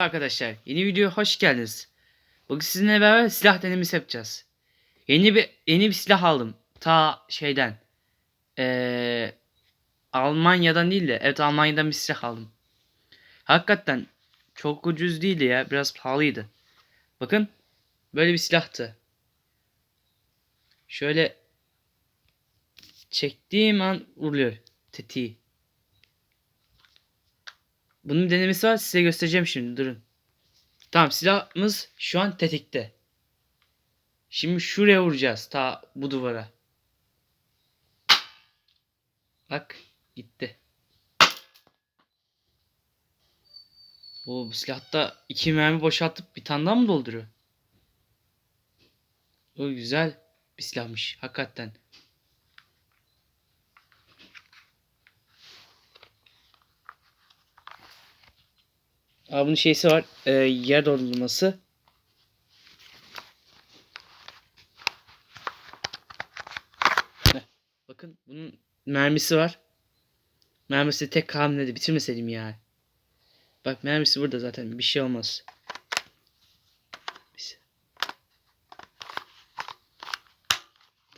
Arkadaşlar yeni videoya hoş geldiniz. Bugün sizinle beraber silah denemesi yapacağız. Yeni bir yeni bir silah aldım. Ta şeyden. Ee, Almanya'dan değil de evet Almanya'dan bir silah aldım. Hakikaten çok ucuz değildi ya. Biraz pahalıydı. Bakın böyle bir silahtı. Şöyle çektiğim an vuruyor tetiği. Bunun denemesi var size göstereceğim şimdi durun. Tamam silahımız şu an tetikte. Şimdi şuraya vuracağız ta bu duvara. Bak gitti. Bu silahta iki mermi boşaltıp bir tane daha mı dolduruyor? O güzel bir silahmış hakikaten. Aa, bunun şeysi var. E, yer doldurması. Heh, Bakın bunun mermisi var. Mermisi tek hamlede bitirmeseydim ya. Bak mermisi burada zaten bir şey olmaz.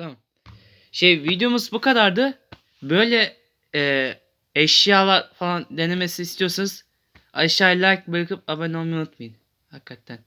Tamam. Şey videomuz bu kadardı. Böyle e, eşyalar falan denemesi istiyorsanız aşağıya like bırakıp abone olmayı unutmayın. Hakikaten.